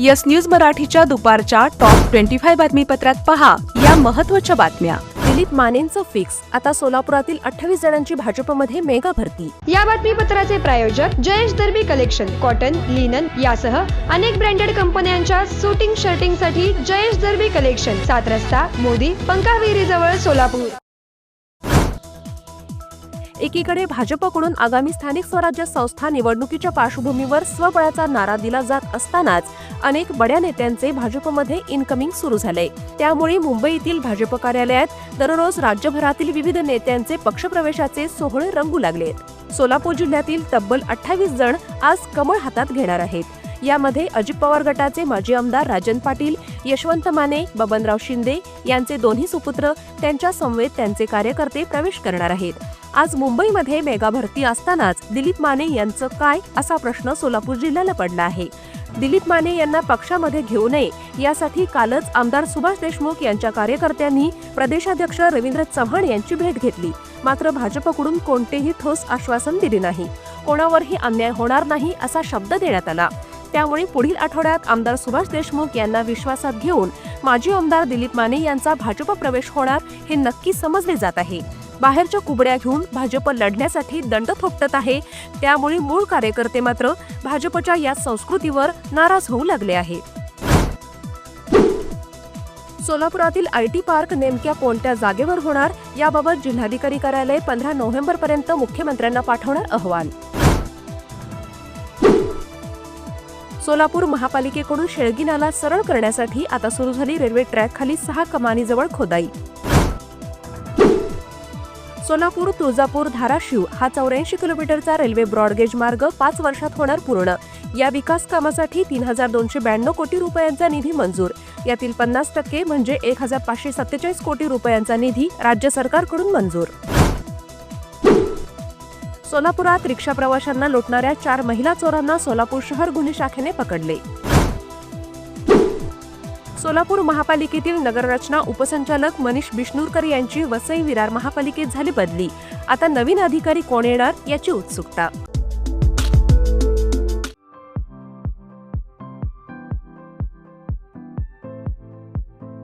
Yes news मराठीच्या दुपारच्या top twenty five बातमीपत्रात पहा या महत्त्वाच्या बातम्या. दिलीप मानेंचं फिक्स आता सोलापुरातील अठ्ठावीस जणांची भाजपमध्ये मेगा भरती. या बातमीपत्राचे प्रायोजक Jayesh Darbi collection cotton linen यासह अनेक ब्रँडेड कंपन्यांच्या सुटिंग शर्टिंगसाठी जयेश दर्बी कलेक्शन सात रस्ता मोदी पंकाविरी जवळ सोलापूर. एकीकडे भाजपकडून आगामी स्थानिक स्वराज्य संस्था निवडणुकीच्या पार्श्वभूमीवर स्वबळाचा नारा दिला जात असतानाच अनेक बड्या नेत्यांचे भाजपमध्ये इनकमिंग सुरू झाले. त्यामुळे मुंबईतील भाजप कार्यालयात दररोज राज्यभरातील विविध नेत्यांचे पक्षप्रवेशाचे सोहळे रंगू लागलेत. सोलापूर जिल्ह्यातील तब्बल अठ्ठावीस जण आज कमळ हातात घेणार आहेत. यामध्ये अजित पवार गटाचे माजी आमदार राजन पाटील यशवंत माने बबनराव शिंदे यांचे दोन्ही सुपुत्र त्यांच्या समवेत त्यांचे कार्यकर्ते प्रवेश करणार आहेत. आज मुंबईमध्ये मेगा भरती असतानाच दिलीप माने यांचं काय असा प्रश्न सोलापूर जिल्ह्याला पडला आहे. दिलीप माने यांना पक्षामध्ये घेऊ नये यासाठी कालच आमदार सुभाष देशमुख यांच्या कार्यकर्त्यांनी प्रदेशाध्यक्ष रवींद्र चव्हाण यांची भेट घेतली. मात्र भाजपकडून कोणतेही ठोस आश्वासन दिले नाही. कोणावरही अन्याय होणार नाही असा शब्द देण्यात आला. त्यामुळे पुढील आठवड्यात आमदार सुभाष देशमुख यांना विश्वासात घेऊन माजी आमदार दिलीप माने यांचा भाजप प्रवेश होणार हे नक्की समजले जात आहे. बाहेरच्या कुबड्या घेऊन भाजप लढण्यासाठी दंड थोपटत आहे. त्यामुळे मूळ कार्यकर्ते मात्र भाजपच्या या संस्कृतीवर नाराज होऊ लागले आहेत सोलापुरातील आय टी पार्क नेमक्या कोणत्या जागेवर होणार याबाबत जिल्हाधिकारी कार्यालय पंधरा नोव्हेंबर पर्यंत मुख्यमंत्र्यांना पाठवणार अहवाल. सोलापूर महापालिकेकडून शेळगी नाला सरळ करण्यासाठी आता सुरू झाली रेल्वे ट्रॅक खाली सहा कमानीजवळ खोदाई. सोलापूर तुळजापूर धाराशिव हा चौऱ्याऐंशी किलोमीटरचा रेल्वे ब्रॉडगेज मार्ग पाच वर्षात होणार पूर्ण. या विकास कामासाठी तीन हजार दोनशे ब्याण्णव कोटी रुपयांचा निधी मंजूर. यातील पन्नास टक्के म्हणजे एक हजार पाचशे सत्तेचाळीस कोटी रुपयांचा निधी राज्य सरकारकडून मंजूर. सोलापुरात रिक्षा प्रवाशांना लुटणाऱ्या चार महिला चोरांना सोलापूर शहर गुन्हे शाखेने पकडले. सोलापूर महापालिकेतील नगररचना उपसंचालक मनीष बिष्णूरकर यांची वसई विरार महापालिकेत झाली बदली. आता नवीन अधिकारी कोण येणार याची उत्सुकता.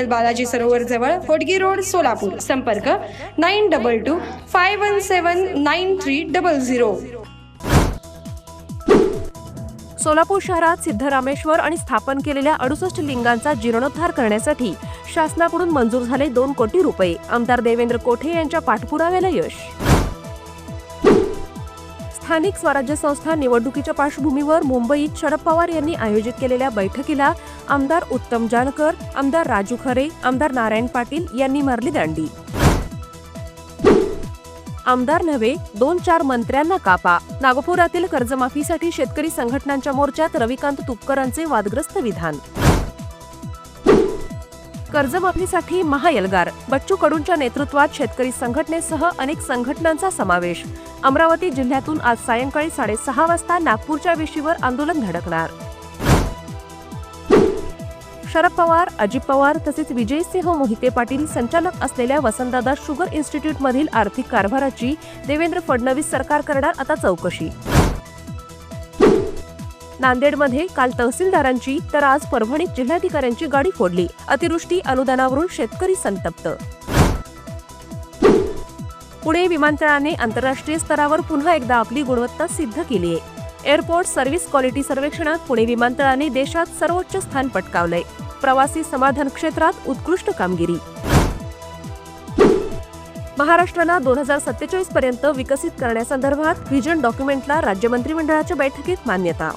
बालाजी सरोवर जवळ होडगी रोड सोलापूर. संपर्क nine double two five one seven nine three double zero. Solapur शहरात सिद्धरामेश्वर आणि स्थापन केलेल्या अडुसष्ट लिंगांचा जीर्णोद्धार करण्यासाठी शासनाकडून मंजूर झाले दोन कोटी रुपये. आमदार देवेंद्र कोठे यांच्या पाठपुराव्याला यश. स्थानिक स्वराज्य संस्था निवडणुकीच्या पार्श्वभूमीवर मुंबईत शरद पवार यांनी आयोजित केलेल्या बैठकीला आमदार उत्तम जानकर आमदार राजू खरे आमदार नारायण पाटील यांनी मारली दांडी. आमदार नव्हे दोन चार मंत्र्यांना कापा. नागपुरातील कर्जमाफीसाठी शेतकरी संघटनांच्या मोर्चात रविकांत तुपकरांचे वादग्रस्त विधान. कर्जमाफीसाठी महाएल्गार बच्चू कडूंच्या नेतृत्वात शेतकरी संघटनेसह अनेक संघटनांचा समावेश. अमरावती जिल्ह्यातून आज सायंकाळी साडेसहा वाजता नागपूरच्या वेशीवर आंदोलन धडकणार. शरद पवार अजित पवार तसेच विजयसिंह मोहिते पाटील संचालक असलेल्या वसंतदादा शुगर इन्स्टिट्यूटमधील आर्थिक कारभाराची देवेंद्र फडणवीस सरकार करणार आता चौकशी. नांदेडमध्ये काल तहसीलदारांची तर आज परभणीत जिल्हाधिकाऱ्यांची गाडी फोडली. अतिवृष्टी अनुदानावरून शेतकरी संतप्त. पुणे विमानतळाने आंतरराष्ट्रीय स्तरावर पुन्हा एकदा आपली गुणवत्ता सिद्ध केली आहे. एअरपोर्ट सर्व्हिस क्वालिटी सर्वेक्षणात पुणे विमानतळाने देशात सर्वोच्च स्थान पटकावलंय. प्रवासी समाधान क्षेत्रात उत्कृष्ट कामगिरी. महाराष्ट्राला दोन हजार सत्तेचाळीस पर्यंत विकसित करण्यासंदर्भात व्हिजन डॉक्युमेंटला राज्य मंत्रिमंडळाच्या बैठकीत मान्यता.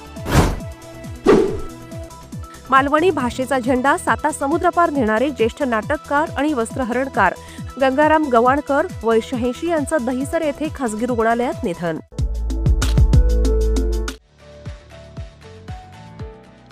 मालवणी भाषेचा झेंडा साता समुद्रपार नेणारे ज्येष्ठ नाटककार आणि वस्त्रहरणकार गंगाराम गवाणकर वय शहाऐंशी यांचं दहिसर येथे खासगी रुग्णालयात निधन.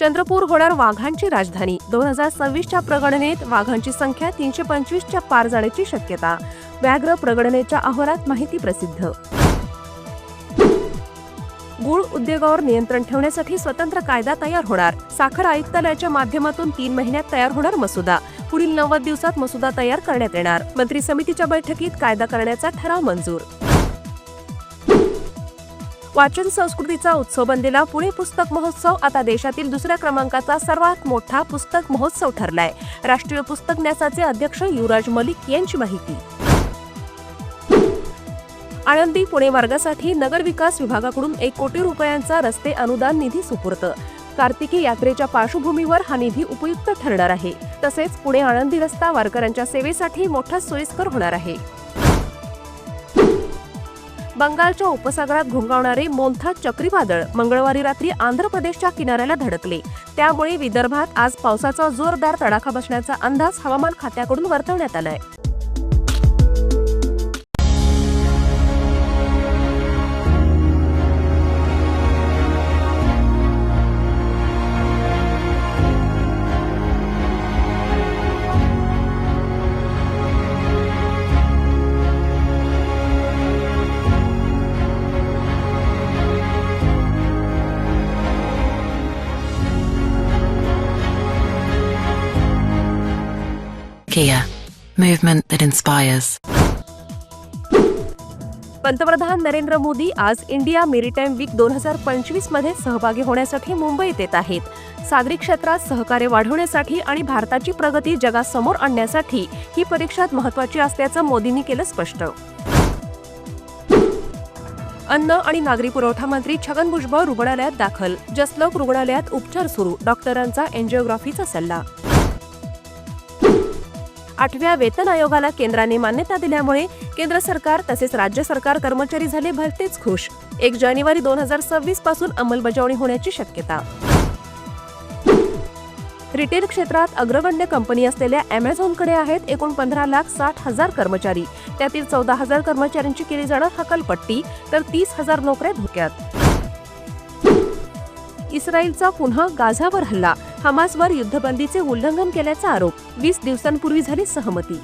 चंद्रपूर होणार वाघांची राजधानी. दोन हजार सव्वीसच्या प्रगणनेत वाघांची संख्या तीनशे पंचवीसच्या पार जाण्याची शक्यता. व्याघ्र प्रगणनेच्या अहवालात माहिती प्रसिद्ध. गुळ उद्योगावर नियंत्रण ठेवण्यासाठी स्वतंत्र कायदा तयार होणार. साखर आयुक्तालयाच्या माध्यमातून तीन महिन्यात तयार होणार मसुदा. पुढील नव्वद दिवसात मसुदा तयार करण्यात येणार. मंत्री समितीच्या बैठकीत कायदा करण्याचा ठराव मंजूर. वाचन संस्कृतीचा उत्सव बनलेला पुणे पुस्तक महोत्सव आता देशातील दुसऱ्या क्रमांकाचा सर्वात मोठा पुस्तक महोत्सव ठरलाय. राष्ट्रीय पुस्तक न्यासाचे अध्यक्ष युवराज मलिक यांची माहिती. आळंदी पुणे मार्गासाठी नगर विकास विभागाकडून एक कोटी रुपयांचा रस्ते अनुदान निधी सुपूर्त. कार्तिकी यात्रेच्या पार्श्वभूमीवर हा निधी उपयुक्त ठरणार आहे. तसेच पुणे आळंदी रस्ता वारकऱ्यांच्या सेवेसाठी मोठा सोयीस्कर होणार आहे. बंगालच्या उपसागरात घोंगावणारे मोंथा चक्रीवादळ मंगळवारी रात्री आंध्र प्रदेशच्या किनाऱ्याला धडकले. त्यामुळे विदर्भात आज पावसाचा जोरदार तडाखा बसण्याचा अंदाज हवामान खात्याकडून वर्तवण्यात आलाय. Kia, movement that inspires. पंतप्रधान नरेंद्र मोदी आज इंडिया मेरीटाईम वीक दोन हजार पंचवीसमध्ये सहभागी होण्यासाठी मुंबईत येत आहेत. सागरी क्षेत्रात सहकार्य वाढवण्यासाठी आणि भारताची प्रगती जगासमोर आणण्यासाठी ही परीक्षा महत्वाची असल्याचं मोदींनी केलं स्पष्ट. अन्न आणि नागरी पुरवठा मंत्री छगन भुजबळ रुग्णालयात दाखल. जसलोक रुग्णालयात उपचार सुरू. डॉक्टरांचा एन्जिओग्राफीचा सल्ला. आठव्या वेतन आयोगाला केंद्राने मान्यता दिल्यामुळे केंद्र सरकार तसेच राज्य सरकार कर्मचारी झाले भलतेच खुश. एक जानेवारी दोन हजार सव्वीसपासून अंमलबजावणी होण्याची शक्यता. रिटेल क्षेत्रात अग्रगण्य कंपनी असलेल्या अमेझॉनकडे आहेत एकूण पंधरा लाख साठ हजार कर्मचारी. त्यातील चौदा हजार कर्मचाऱ्यांची केली जाणार हकालपट्टी तर तीस हजार नोकऱ्या धोक्यात. इस्रायलचा पुन्हा गाझावर हल्ला. हमासवर युद्धबंदीचे उल्लंघन केल्याचा आरोप. वीस दिवसांपूर्वी झाली सहमती.